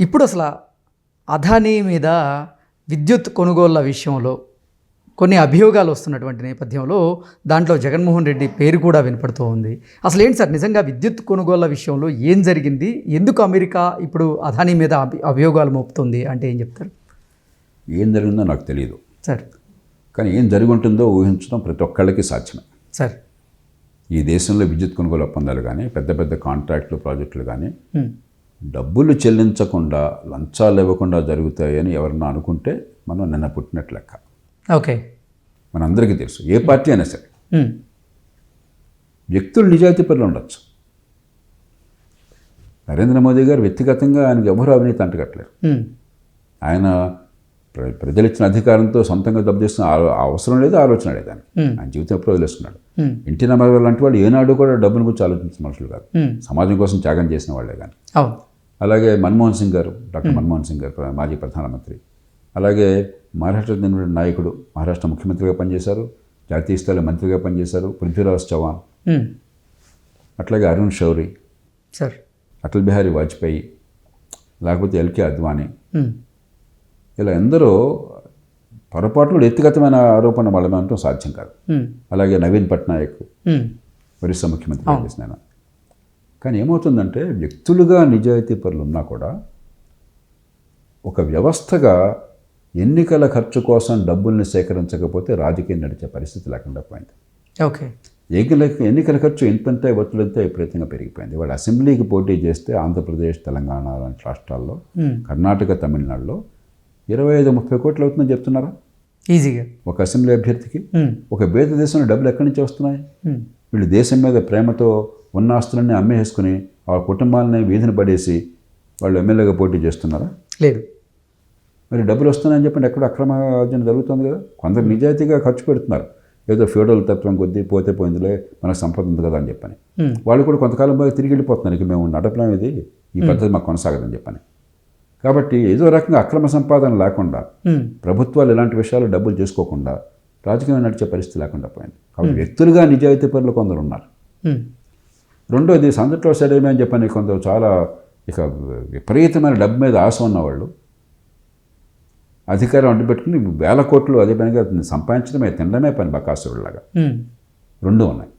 ఇప్పుడు అసలు అదానీ మీద విద్యుత్ కొనుగోళ్ళ విషయంలో కొన్ని అభియోగాలు వస్తున్నటువంటి నేపథ్యంలో దాంట్లో జగన్మోహన్ రెడ్డి పేరు కూడా వినపడుతూ ఉంది. అసలు ఏంటి సార్? నిజంగా విద్యుత్ కొనుగోళ్ళ విషయంలో ఏం జరిగింది? ఎందుకు అమెరికా ఇప్పుడు అదానీ మీద అభి- అభియోగాలు మోపుతుంది అంటే ఏం చెప్తారు? ఏం జరిగిందో నాకు తెలియదు సార్. కానీ ఏం జరిగి ఉంటుందో ఊహించడం ప్రతి ఒక్కళ్ళకి సాధ్యమే. సార్. ఈ దేశంలో విద్యుత్ కొనుగోలు ఒప్పందాలు కానీ పెద్ద పెద్ద కాంట్రాక్టులు ప్రాజెక్టులు కానీ. డబ్బులు చెల్లించకుండా లంచాలు ఇవ్వకుండా జరుగుతాయని ఎవరన్నా అనుకుంటే మనం నిన్న పుట్టినట్లు లెక్క. ఓకే. మనందరికీ తెలుసు ఏ పార్టీ అయినా సరే. వ్యక్తులు నిజాయితీ పనులు ఉండొచ్చు. నరేంద్ర మోదీ గారు వ్యక్తిగతంగా ఆయనకు ఎవరు అవినీతి అంటగట్లేరు. ఆయన ప్రజలు ఇచ్చిన అధికారంతో సొంతంగా డబ్బు చేస్తున్న ఆ- అవసరం లేదు ఆలోచన లేదు ఆయన Hmm. ఆయన జీవితం ఎప్పుడో వదిలేసుకున్నాడు హ్మ్. ఎన్టీ రామారావు లాంటి వాళ్ళు ఏనాడు కూడా డబ్బుల గురించి ఆలోచించిన మనుషులు కాదు. సమాజం కోసం త్యాగం చేసిన వాళ్ళే కానీ అలాగే మన్మోహన్ సింగ్ గారు డాక్టర్ మన్మోహన్ సింగ్ గారు మాజీ ప్రధానమంత్రి అలాగే మహారాష్ట్ర నాయకుడు మహారాష్ట్ర ముఖ్యమంత్రిగా పనిచేశారు జాతీయ స్థాయిలో మంత్రిగా పనిచేశారు పృథ్వీరాజ్ చౌహాన్. అట్లాగే అరుణ్ షౌరి సార్ అటల్ బిహారీ వాజ్పేయి లేకపోతే ఎల్కే అద్వానీ. ఇలా ఎందరో పొరపాట్లు వ్యక్తిగతమైన ఆరోపణ వాళ్ళ ఉండటం సాధ్యం కాదు. అలాగే నవీన్ పట్నాయక్. ఒరిస్సా ముఖ్యమంత్రి చేసిన ఆయన కానీ ఏమవుతుందంటే వ్యక్తులుగా నిజాయితీ పరులు ఉన్నా కూడా ఒక వ్యవస్థగా ఎన్నికల ఖర్చు కోసం డబ్బుల్ని సేకరించకపోతే రాజకీయం నడిచే పరిస్థితి లేకుండా పోయింది ఓకే ఎన్నికల ఎన్నికల ఖర్చు ఎంతంటే ఒత్తిడంతా విపరీతంగా పెరిగిపోయింది వాళ్ళు అసెంబ్లీకి పోటీ చేస్తే ఆంధ్రప్రదేశ్ తెలంగాణ లాంటి రాష్ట్రాల్లో. కర్ణాటక తమిళనాడులో ఇరవై ఐదు ముప్పై కోట్లు అవుతుందని చెప్తున్నారా ఈజీగా ఒక అసెంబ్లీ అభ్యర్థికి హ్మ్. ఒక బేద దేశంలో డబ్బులు ఎక్కడి నుంచి వస్తున్నాయి? హ్మ్. వీళ్ళు దేశం మీద ప్రేమతో ఉన్న ఆస్తులన్నీ అమ్మేసుకుని ఆ కుటుంబాలని వీధిని పడేసి వాళ్ళు ఎమ్మెల్యేగా పోటీ చేస్తున్నారా? లేదు. మరి డబ్బులు వస్తున్నాయని చెప్పండి ఎక్కడ అక్రమ ఆర్జన జరుగుతుంది కదా. కొందరు నిజాయితీగా ఖర్చు పెడుతున్నారు. ఏదో ఫ్యూడల్ తత్వం కొద్దీ పోతే పోయిందిలే మనకు సంపద ఉంది కదా అని చెప్పని. హ్మ్. వాళ్ళు కూడా కొంతకాలం బాగా తిరిగి వెళ్ళిపోతున్నారు. ఇక మేము నడపలేం ఇది. ఈ పద్ధతి మాకు కొనసాగదని చెప్పని. కాబట్టి ఏదో రకంగా అక్రమ సంపాదన లేకుండా. ప్రభుత్వాలు ఇలాంటి విషయాలు డబ్బులు చేసుకోకుండా రాజకీయం నడిచే పరిస్థితి లేకుండా పోయింది. కాబట్టి వ్యక్తులుగా నిజాయితీ పరులు కొందరు ఉన్నారు. రెండోది సందట్లో సడేమే అని చెప్పని కొందరు చాలా ఇక విపరీతమైన డబ్బు మీద ఆశ ఉన్నవాళ్ళు. అధికారం అడ్డుపెట్టుకుని వేల కోట్లు అదే పనిగా సంపాదించడమే తినడమే పని బకాసురులాగా. రెండు ఉన్నాయి.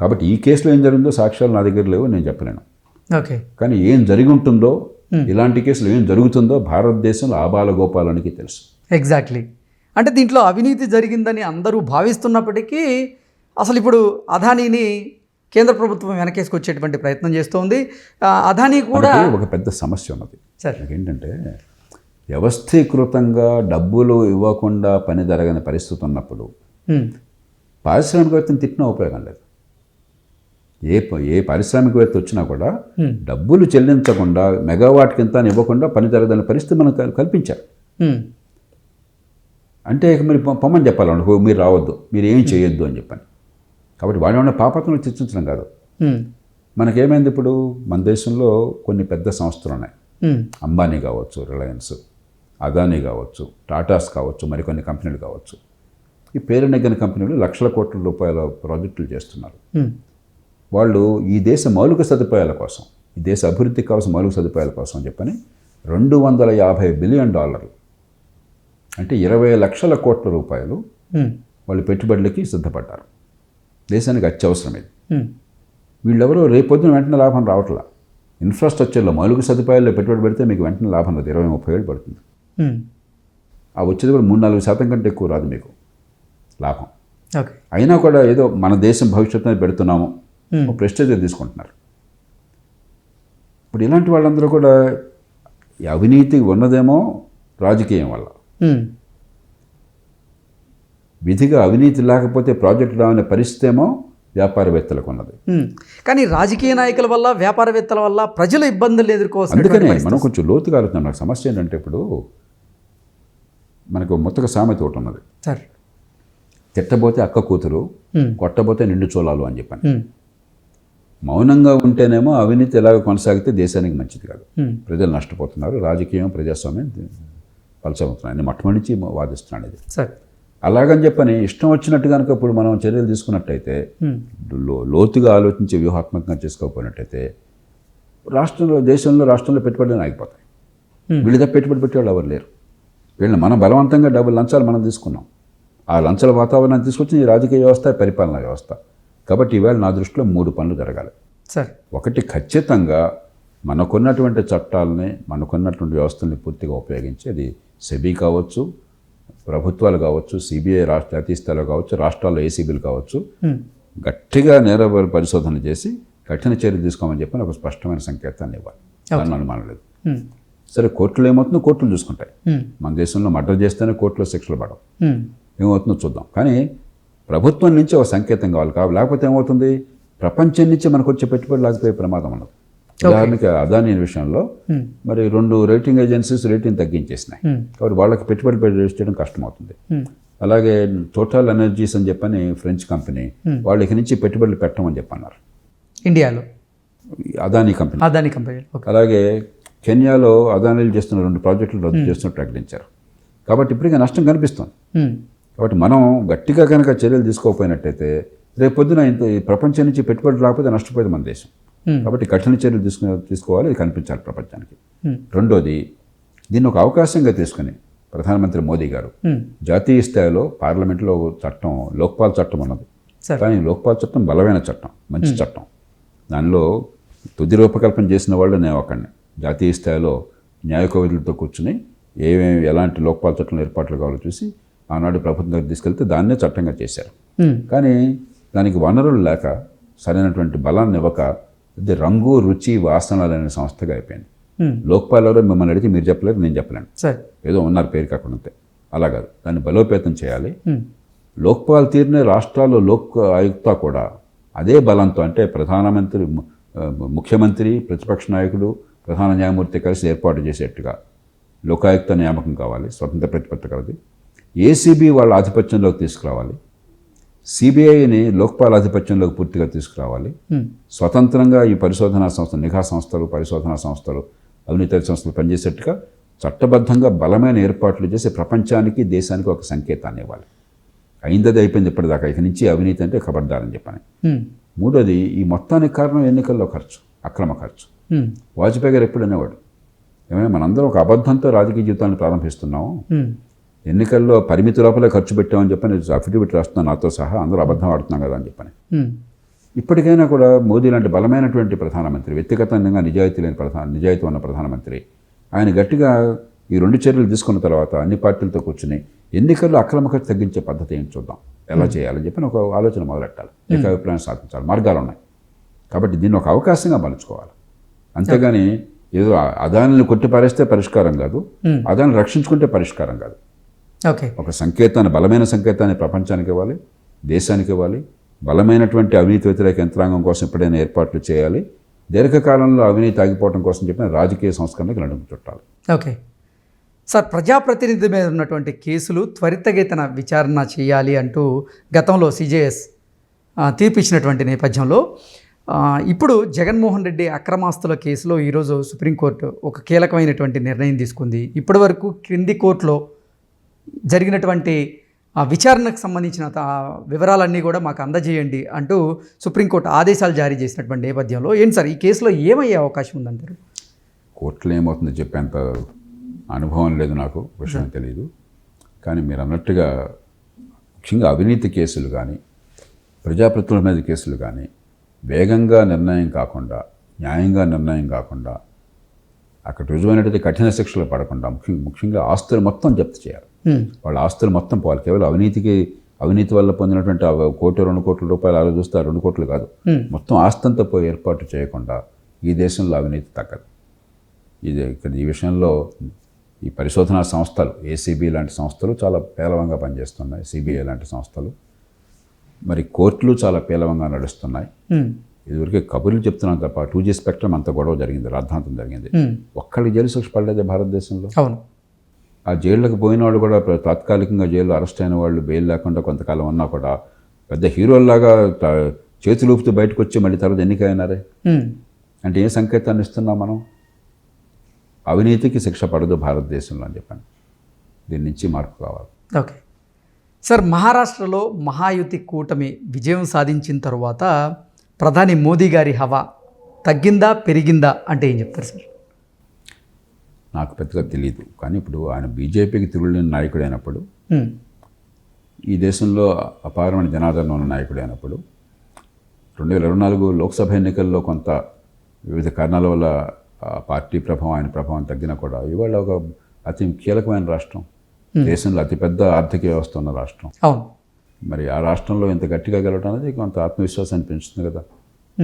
కాబట్టి ఈ కేసులో ఏం జరిగిందో సాక్ష్యాలు నా దగ్గర లేవు నేను చెప్పలేను. ఓకే. కానీ ఏం జరిగి ఉంటుందో ఇలాంటి కేసులు ఏం జరుగుతుందో భారతదేశంలో ఆబాల గోపాలానికి తెలుసు. ఎగ్జాక్ట్లీ అంటే దీంట్లో అవినీతి జరిగిందని అందరూ భావిస్తున్నప్పటికీ అసలు ఇప్పుడు అదానీని కేంద్ర ప్రభుత్వం వెనకేసుకొచ్చేటువంటి ప్రయత్నం చేస్తోంది. అదానీ కూడా ఒక పెద్ద సమస్య ఉన్నది. సరే. ఏంటంటే వ్యవస్థీకృతంగా డబ్బులు ఇవ్వకుండా పని జరగని పరిస్థితి ఉన్నప్పుడు హ్మ్. పారిశ్రామికవేత్తని తిట్టినా ఉపయోగం లేదు. ఏ ప- ఏ పారిశ్రామికవేత్త వచ్చినా కూడా. డబ్బులు చెల్లించకుండా మెగావాట్ కింద ఇవ్వకుండా పని జరగదని పరిస్థితి మనకు కల్- కల్పించారు. అంటే ఇక మీరు పొమ్మని చెప్పాలి వాళ్ళకి, "ఓ, మీరు రావద్దు మీరు ఏం చేయొద్దు అని చెప్పని కాబట్టి వాడు ఏమన్నా పాపత్వం చర్చించడం కాదు. మనకేమైంది ఇప్పుడు మన దేశంలో కొన్ని పెద్ద సంస్థలు ఉన్నాయి. అంబానీ కావచ్చు రిలయన్స్ అదానీ కావచ్చు టాటాస్ కావచ్చు మరికొన్ని కంపెనీలు కావచ్చు ఈ పేరునెగ్గిన కంపెనీలు లక్షల కోట్ల రూపాయల ప్రాజెక్టులు చేస్తున్నారు. వాళ్ళు ఈ దేశ మౌలిక సదుపాయాల కోసం ఈ దేశ అభివృద్ధికి కావాల్సిన మౌలిక సదుపాయాల కోసం అని చెప్పని రెండు వందల యాభై బిలియన్ డాలర్లు అంటే ఇరవై లక్షల కోట్ల రూపాయలు. వాళ్ళు పెట్టుబడులకి సిద్ధపడ్డారు. దేశానికి అత్యవసరం ఇది. వీళ్ళెవరో రేపొద్దున వెంటనే లాభం రావట్లా. ఇన్ఫ్రాస్ట్రక్చర్లో మౌలిక సదుపాయాల్లో పెట్టుబడి పెడితే మీకు వెంటనే లాభం రాదు. ఇరవై ముప్పై ఏళ్ళు పడుతుంది. ఆ వచ్చేది కూడా మూడు నాలుగు శాతం కంటే ఎక్కువ రాదు మీకు. లాభం. అయినా కూడా ఏదో మన దేశం భవిష్యత్తుని పెడుతున్నాము. ఒక ప్రెస్టేజ్ తీసుకుంటున్నారు. ఇప్పుడు ఇలాంటి వాళ్ళందరూ కూడా అవినీతి ఉన్నదేమో రాజకీయం వల్ల. విధిగా అవినీతి లేకపోతే ప్రాజెక్టు రావనే పరిస్థితి ఏమో వ్యాపారవేత్తలకు ఉన్నది. కానీ రాజకీయ నాయకుల వల్ల వ్యాపారవేత్తల వల్ల ప్రజలు ఇబ్బందులు ఎదుర్కోవాల్సిన అందుకనే మనం కొంచెం లోతుగా ఆలోచన నాకు సమస్య ఏంటంటే ఇప్పుడు మనకు మొత్తక సామెత ఒకటి ఉన్నది. సార్. తిట్టబోతే అక్క కూతురు. కొట్టబోతే నిండు చోళాలు అని చెప్పాను. మౌనంగా ఉంటేనేమో అవినీతి ఎలాగ కొనసాగితే దేశానికి మంచిది కాదు. ప్రజలు నష్టపోతున్నారు. రాజకీయం ప్రజాస్వామ్యం పలచవుతున్నాయి నేను మొట్టమొదటి నుంచి వాదిస్తున్నాను ఇది. సార్. అలాగని చెప్పని ఇష్టం వచ్చినట్టు కనుక ఇప్పుడు మనం చర్యలు తీసుకున్నట్టయితే లోతుగా ఆలోచించి వ్యూహాత్మకంగా చేసుకోకపోయినట్టయితే రాష్ట్రంలో దేశంలో రాష్ట్రంలో పెట్టుబడులు ఆగిపోతాయి. వీళ్ళ పెట్టుబడి పెట్టేవాళ్ళు ఎవరు లేరు. వీళ్ళని మనం బలవంతంగా డబ్బులు లంచాలు మనం తీసుకున్నాం. ఆ లంచాల వాతావరణాన్ని తీసుకొచ్చి ఈ రాజకీయ వ్యవస్థ పరిపాలనా వ్యవస్థ. కాబట్టి ఈవేళ నా దృష్టిలో మూడు పనులు జరగాలి. సార్. ఒకటి ఖచ్చితంగా మనకున్నటువంటి చట్టాలని మనకున్నటువంటి వ్యవస్థల్ని పూర్తిగా ఉపయోగించి అది సెబీ కావచ్చు ప్రభుత్వాలు కావచ్చు సిబిఐ రాష్ట్ర జాతీయ స్థాయిలో కావచ్చు రాష్ట్రాల్లో ఏసీబీలు కావచ్చు. గట్టిగా నేర పరిశోధన చేసి కఠిన చర్య తీసుకోమని చెప్పి ఒక స్పష్టమైన సంకేతాన్ని ఇవ్వాలి. దాన్ని అనుమానం లేదు. సరే కోర్టులో ఏమవుతుందో కోర్టులు చూసుకుంటాయి. మన దేశంలో మర్డర్ చేస్తేనే కోర్టులో శిక్షలు పడవు. ఏమవుతుందో చూద్దాం. కానీ ప్రభుత్వం నుంచి ఒక సంకేతం కావాలి కాబట్టి లేకపోతే ఏమవుతుంది? ప్రపంచం నుంచి మనకు వచ్చే పెట్టుబడి లేకపోయే ప్రమాదం ఉన్నది ఉదాహరణకి అదాని విషయంలో మరి రెండు రేటింగ్ ఏజెన్సీస్ రేటింగ్ తగ్గించేసినాయి. కాబట్టి వాళ్ళకి పెట్టుబడి పెట్టి చేయడం కష్టమవుతుంది. అలాగే టోటల్ ఎనర్జీస్ అని చెప్పని ఫ్రెంచ్ కంపెనీ వాళ్ళు ఇక నుంచి పెట్టుబడులు పెట్టమని చెప్పన్నారు. ఇండియాలో? అదానీ కంపెనీ. అదాని కంపెనీ. అలాగే కెన్యాలో అదానీలు చేస్తున్న రెండు ప్రాజెక్టులు రద్దు చేస్తున్నట్టు ప్రకటించారు. కాబట్టి ఇప్పటికే నష్టం కనిపిస్తుంది. కాబట్టి మనం గట్టిగా కనుక చర్యలు తీసుకోకపోయినట్టయితే రేపు పొద్దున ఇంత ఈ ప్రపంచం నుంచి పెట్టుబడి రాకపోతే నష్టపోయేది మన దేశం. కాబట్టి కఠిన చర్యలు తీసుకునే తీసుకోవాలి ఇది కనిపించాలి ప్రపంచానికి. రెండోది దీన్ని ఒక అవకాశంగా తీసుకుని ప్రధానమంత్రి మోదీ గారు జాతీయ స్థాయిలో పార్లమెంట్లో చట్టం లోక్పాల్ చట్టం ఉన్నది కానీ లోక్పాల్ చట్టం బలమైన చట్టం మంచి చట్టం. దానిలో తుది రూపకల్పన చేసిన వాళ్ళు నేను ఒకడిని జాతీయ స్థాయిలో న్యాయ కవితులతో కూర్చుని ఏమేమి ఎలాంటి లోక్పాల్ చట్టం ఏర్పాట్లు కావాలో చూసి ఆనాడు ప్రభుత్వం దగ్గర తీసుకెళ్తే దాన్నే చట్టంగా చేశారు. కానీ దానికి వనరులు లేక సరైనటువంటి బలాన్ని ఇవ్వక ఇది రంగు రుచి వాసనలు అనే సంస్థగా అయిపోయింది. లోక్పాల్ ఎవరో మిమ్మల్ని అడిగితే మీరు చెప్పలేరు నేను చెప్పలేను. సార్. ఏదో ఉన్నారు పేరు కాకుండా అంతే. అలా కాదు. దాన్ని బలోపేతం చేయాలి. లోక్పాల్ తీరునే రాష్ట్రాల్లో లోక్ ఆయుక్త కూడా అదే బలంతో అంటే ప్రధానమంత్రి ముఖ్యమంత్రి ప్రతిపక్ష నాయకుడు ప్రధాన న్యాయమూర్తి కలిసి ఏర్పాటు చేసేట్టుగా లోకాయుక్త నియామకం కావాలి స్వతంత్ర ప్రతిపత్తి కలది. ఏసీబీ వాళ్ళ ఆధిపత్యంలోకి తీసుకురావాలి. సిబిఐని లోక్పాల్ ఆధిపత్యంలోకి పూర్తిగా తీసుకురావాలి. స్వతంత్రంగా ఈ పరిశోధనా సంస్థ నిఘా సంస్థలు పరిశోధనా సంస్థలు అవినీతి సంస్థలు పనిచేసేట్టుగా చట్టబద్ధంగా బలమైన ఏర్పాట్లు చేసి ప్రపంచానికి దేశానికి ఒక సంకేతాన్ని ఇవ్వాలి. అయిందది అయిపోయింది ఇప్పటిదాకా. ఇక నుంచి అవినీతి అంటే ఖబర్దారని చెప్పని. మూడోది ఈ మొత్తానికి కారణం ఎన్నికల్లో ఖర్చు అక్రమ ఖర్చు. వాజ్పేయి గారు ఎప్పుడు అనేవాడు? ఏమైనా మనందరం ఒక అబద్ధంతో రాజకీయ జీవితాన్ని ప్రారంభిస్తున్నాము ఎన్నికల్లో పరిమితి లోపలే ఖర్చు పెట్టామని చెప్పని అఫిడవిట్ రాస్తున్నాను నాతో సహా అందరూ అబద్ధం ఆడుతున్నాం కదా అని చెప్పని. ఇప్పటికైనా కూడా మోదీ లాంటి బలమైనటువంటి ప్రధానమంత్రి వ్యక్తిగతంగా నిజాయితీ లేని ప్రధాన నిజాయితీ ఉన్న ప్రధానమంత్రి ఆయన గట్టిగా ఈ రెండు చర్యలు తీసుకున్న తర్వాత అన్ని పార్టీలతో కూర్చుని ఎన్నికల్లో అక్రమ ఖర్చు తగ్గించే పద్ధతి ఏంటి చూద్దాం. ఎలా చేయాలని చెప్పి ఒక ఆలోచన మొదలెట్టాలి. ఏక అభిప్రాయం సాధించాలి. మార్గాలు ఉన్నాయి. కాబట్టి దీన్ని ఒక అవకాశంగా మలుచుకోవాలి. అంతేగాని ఏదో అదానిని కొట్టిపారేస్తే పరిష్కారం కాదు. అదాన్ని రక్షించుకుంటే పరిష్కారం కాదు. ఓకే. ఒక సంకేతాన్ని బలమైన సంకేతాన్ని ప్రపంచానికి ఇవ్వాలి దేశానికి ఇవ్వాలి బలమైనటువంటి అవినీతి వ్యతిరేక యంత్రాంగం కోసం ఎప్పుడైనా ఏర్పాట్లు చేయాలి దీర్ఘకాలంలో అవినీతి ఆగిపోవడం కోసం చెప్పిన రాజకీయ సంస్కరణకు నడుము చుట్టాలి. ఓకే. సార్ ప్రజాప్రతినిధి మీద ఉన్నటువంటి కేసులు త్వరితగతిన విచారణ చేయాలి అంటూ గతంలో సిజేఎస్ తీర్పిచ్చినటువంటి నేపథ్యంలో ఇప్పుడు జగన్మోహన్ రెడ్డి అక్రమాస్తుల కేసులో ఈరోజు సుప్రీంకోర్టు ఒక కీలకమైనటువంటి నిర్ణయం తీసుకుంది. ఇప్పటివరకు క్రింది కోర్టులో జరిగినటువంటి ఆ విచారణకు సంబంధించిన వివరాలన్నీ కూడా మాకు అందజేయండి అంటూ సుప్రీంకోర్టు ఆదేశాలు జారీ చేసినటువంటి నేపథ్యంలో ఏంటి సార్? ఈ కేసులో ఏమయ్యే అవకాశం ఉందంటారు? కోర్టులో ఏమవుతుందో చెప్పేంత అనుభవం లేదు నాకు విషయం తెలియదు కానీ మీరు అన్నట్టుగా ముఖ్యంగా అవినీతి కేసులు కానీ ప్రజాప్రతినిధుల మీద కేసులు కానీ వేగంగా నిర్ణయం కాకుండా న్యాయంగా నిర్ణయం కాకుండా అక్కడ రుజువైనటువంటి కఠిన శిక్షలు పడకుండా ముఖ్యంగా ముఖ్యంగా ఆస్తులు మొత్తం జప్తు చేయాలి. వాళ్ళ ఆస్తులు మొత్తం పోవాలి. కేవలం అవినీతికి అవినీతి వల్ల పొందినటువంటి కోటి రెండు కోట్ల రూపాయలు అలా చూస్తే రెండు కోట్లు కాదు. మొత్తం ఆస్తంతా పోయి ఏర్పాటు చేయకుండా ఈ దేశంలో అవినీతి తగ్గదు. ఇది ఇక్కడ ఈ విషయంలో ఈ పరిశోధనా సంస్థలు ఏసీబీ లాంటి సంస్థలు చాలా పేలవంగా పనిచేస్తున్నాయి. సిబిఐ లాంటి సంస్థలు. మరి కోర్టులు చాలా పేలవంగా నడుస్తున్నాయి. ఇదివరకే కబుర్లు చెప్తున్నాం తప్ప టూ జీ స్పెక్ట్రమ్ అంత గొడవ జరిగింది రాద్ధాంతం జరిగింది. ఒక్కడికి జైలు శిక్ష పడలేదే భారతదేశంలో? అవును. ఆ జైళ్ళకి పోయిన వాళ్ళు కూడా తాత్కాలికంగా జైల్లో అరెస్ట్ అయిన వాళ్ళు బెయిల్ లేకుండా కొంతకాలం ఉన్నా కూడా పెద్ద హీరోల్లాగా త- చేతులు ఊపుతూ బయటకు వచ్చి మళ్ళీ తర్వాత ఎన్నికైనారే. అంటే ఏ సంకేతాన్ని ఇస్తున్నాం మనం? అవినీతికి శిక్ష పడదు భారతదేశంలో అని చెప్పాను దీని నుంచి మార్పు కావాలి. ఓకే. సార్ మహారాష్ట్రలో మహాయుతి కూటమి విజయం సాధించిన తరువాత ప్రధాని మోదీ గారి హవా తగ్గిందా పెరిగిందా అంటే ఏం చెప్తారు సార్? నాకు పెద్దగా తెలియదు కానీ ఇప్పుడు ఆయన బీజేపీకి తిరుగులేని నాయకుడు అయినప్పుడు ఉమ్, ఈ దేశంలో అపారమైన జనాదరణ ఉన్న నాయకుడు అయినప్పుడు రెండు వేల ఇరవై నాలుగు లోక్సభ ఎన్నికల్లో కొంత వివిధ కారణాల వల్ల పార్టీ ప్రభావం ఆయన ప్రభావం తగ్గినా కూడా ఇవాళ ఒక అతి కీలకమైన రాష్ట్రం. దేశంలో అతిపెద్ద ఆర్థిక వ్యవస్థ ఉన్న రాష్ట్రం. మరి ఆ రాష్ట్రంలో ఇంత గట్టిగా గెలవడం అనేది కొంత ఆత్మవిశ్వాసాన్ని పెంచుతుంది కదా.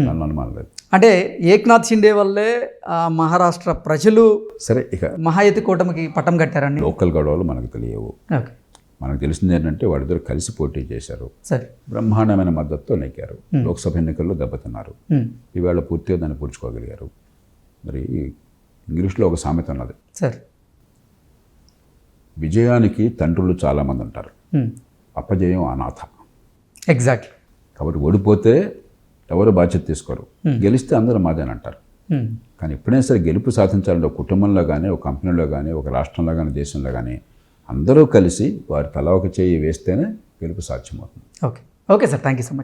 అనుమానం లేదు అంటే ఏక్నాథ్ షిండే వల్లే మహారాష్ట్ర ప్రజలు సరే ఇక మహాయతి కూటమికి పట్టం కట్టారండి. లోకల్ గొడవలు మనకు తెలియవు. మనకు తెలిసింది ఏంటంటే వాళ్ళిద్దరు కలిసి పోటీ చేశారు. సరే. బ్రహ్మాండమైన మద్దతుతో నెగ్గారు. లోక్సభ ఎన్నికల్లో దెబ్బతిన్నారు. ఉమ్, ఈవేళ పూర్తిగా దాన్ని పూడ్చుకోగలిగారు. మరి ఇంగ్లీష్లో ఒక సామెత ఉన్నది. సరే. విజయానికి తండ్రులు చాలామంది ఉంటారు. అపజయం అనాథ. ఎగ్జాక్ట్లీ కాబట్టి ఓడిపోతే ఎవరు బాధ్యత తీసుకోరు. గెలిస్తే అందరూ మాదేనంటారు కానీ ఎప్పుడైనా సరే గెలుపు సాధించాలంటే ఒక కుటుంబంలో కానీ ఒక కంపెనీలో కానీ ఒక రాష్ట్రంలో కానీ దేశంలో కానీ అందరూ కలిసి వారి తల ఒక చేయి వేస్తేనే గెలుపు సాధ్యమవుతుంది. Okay. Okay sir. Thank you so much.